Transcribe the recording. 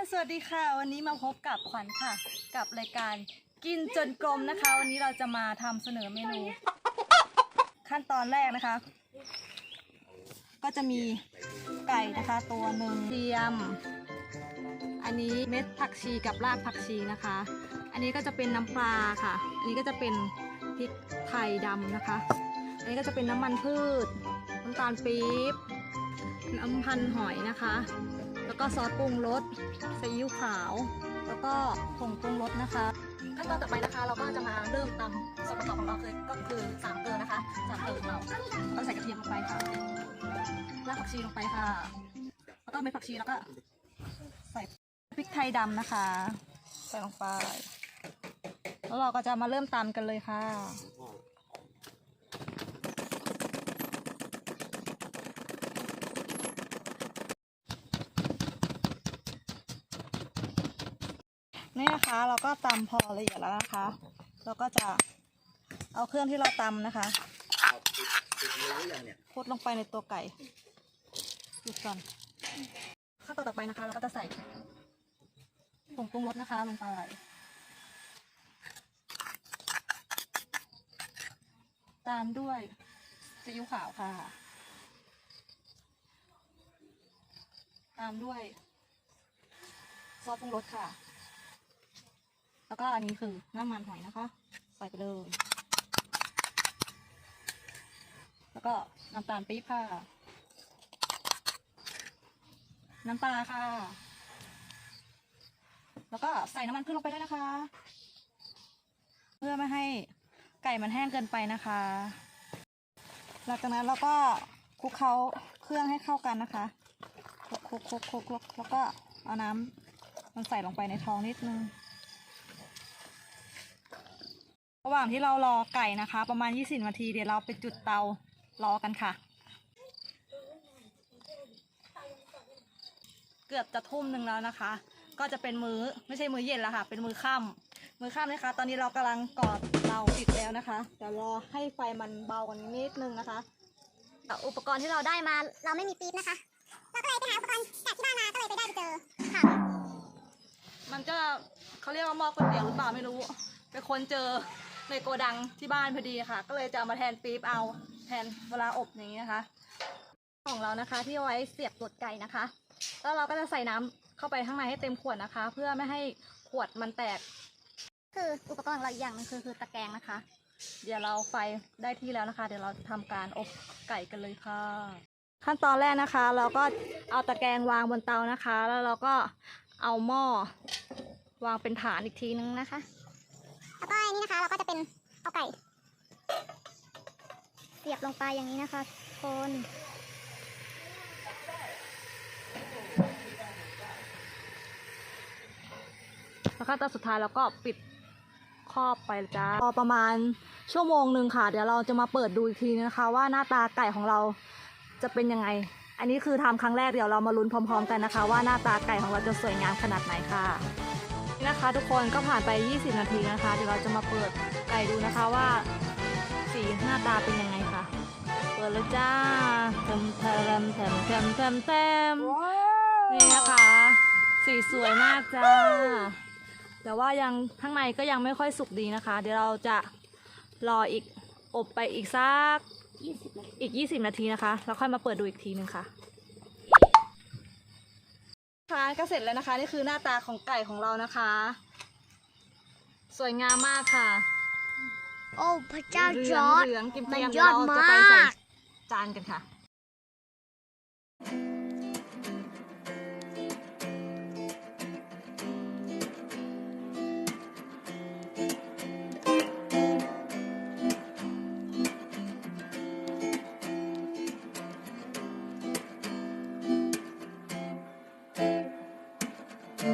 สวัสดีค่ะ วันนี้มาพบกับขวัญค่ะ กับรายการกินจนกลมนะคะ วันนี้เราจะมาทำเสนอเมนู ขั้นตอนแรกนะคะ ก็จะมีไก่นะคะ ตัวหนึ่งเทียม อันนี้เม็ดผักชีกับรากผักชีนะคะ อันนี้ก็จะเป็นน้ำปลาค่ะ อันนี้ก็จะเป็นพริกไทยดำนะคะ อันนี้ก็จะเป็นน้ำมันพืชน้ำตาลปี๊บน้ำพันหอยนะคะ แล้วก็ซอสปรุงรสซีอิ๊วขาว แล้วก็ผงปรุงรสนะคะ ขั้นตอนต่อไปนะคะ เราก็จะมาเริ่มตำส่วนประกอบของเราคือก็คือสามเกลือนะคะสามเกลือของเราเราใส่กระเทียมลงไปค่ะรากผักชีลงไปค่ะ แล้วก็เม็ดผักชีแล้วก็ ใส่พริกไทยดำนะคะ ใส่ลงไป แล้วเราก็จะมาเริ่มตำกันเลยค่ะ นี่นะคะ เราก็ตำพอละเอียดแล้วนะคะ เราก็จะเอาเครื่องที่เราตำนะคะพุดลงไปในตัวไก่หยุดก่อนขั้นตอนต่อไปนะคะ เราก็จะใส่ผงปรุงรสนะคะลงไปตามด้วยซีอิ๊วขาวค่ะ ตามด้วยซอสปรุงรสค่ะ แล้วก็อันนี้คือน้ำมันหอยนะคะ ใส่ไปเลย แล้วก็น้ำตาลปี๊บค่ะ น้ำปลาค่ะ แล้วก็ใส่น้ำมันพืชลงไปด้วยนะคะ เพื่อไม่ให้ไก่มันแห้งเกินไปนะคะ หลังจากนั้นเราก็คลุกเคล้าเครื่องให้เข้ากันนะคะคลุกคลุกคลุกคลุกแล้วก็เอาน้ำมันใส่ลงไปในท้องนิดนึง ระหว่างที่เรารอไก่นะคะ ประมาณ 20 นาทีเดี๋ยวเราไปจุดเตารอกันค่ะ เกือบจะทุ่มหนึ่งแล้วนะคะ ก็จะเป็นมือ้อไม่ใช่มื้อเย็นแล้วค่ะ เป็นมื้อค่ำมื้อค่ำนะคะ ตอนนี้เรากำลังกอดเตาติดแล้วนะคะเดี๋ยวรอให้ไฟมันเบากว่านี้นิดนึงนะคะอุปกรณ์ที่เราได้มาเราไม่มีปี๊บนะคะเราก็เลยไปหาอุปกรณ์จากที่บ้านมาก็เลยไปได้ไปเจอค่ะมันก็เขาเรียกว่าหม้อก๋วยเตี๋ยวหรือเปล่าไม่รู้ ไปค้นเจอในโกดังที่บ้านพอดีค่ะ ก็เลยจะเอามาแทนปี๊บเอาแทนเวลาอบอย่างนี้นะคะ ของเรานะคะที่เอาไว้เสียบตดไก่นะคะ แล้วเราก็จะใส่น้ำเข้าไปข้างในให้เต็มขวดนะคะ เพื่อไม่ให้ขวดมันแตก คืออุปกรณ์ของเราอีกอย่างหนึงคือคือตะแกรงนะคะ เดี๋ยวเราไฟได้ที่แล้วนะคะ เดี๋ยวเราทำการอบไก่กันเลยค่ะ ขั้นตอนแรกนะคะ เราก็เอาตะแกรงวางบนเตานะคะ แล้วเราก็เอาหม้อวางเป็นฐานอีกทีนึงนะคะแล้วก็อั นนี้นะคะ เราก็จะเป็นเอาไก่เสียบลงไปอย่างนี้นะคะคนแล้วขั้นตอนสุดท้ายเราก็ปิดครอบไปจ้าพอประมาณชั่วโมงหนึ่งค่ะ เดี๋ยวเราจะมาเปิดดูอีกทีนะคะ ว่าหน้าตาไก่ของเราจะเป็นยังไง อันนี้คือทำครั้งแรกเดี๋ยวเรามาลุ้นพร้อม ๆ กันนะคะ ว่าหน้าตาไก่ของเราจะสวยงามขนาดไหนค่ะ นี่นะคะ ทุกคนก็ผ่านไป 20 นาทีนะคะ เดี๋ยวเราจะมาเปิดไก่ดูนะคะว่าสีหน้าตาเป็นยังไงค่ะ เปิดเลยจ้าเทมเทมเทมเทมเทมเทมนี่นะคะ สีสวยมากจ้า แต่ว่ายังข้างในก็ยังไม่ค่อยสุกดีนะคะ เดี๋ยวเราจะรออีกอบไปอีกสักอีก 20 นาทีนะคะ แล้วค่อยมาเปิดดูอีกทีนึงค่ะ ค่ะก็เสร็จแล้วนะคะ นี่คือหน้าตาของไก่ของเรานะคะ สวยงามมากค่ะ โอ้ พระเจ้าเหจลือองร์ดเหลืองๆกิมมัเตีนยมยเดี๋ยวอดเราจะมาไปใส่ก จานกันค่ะ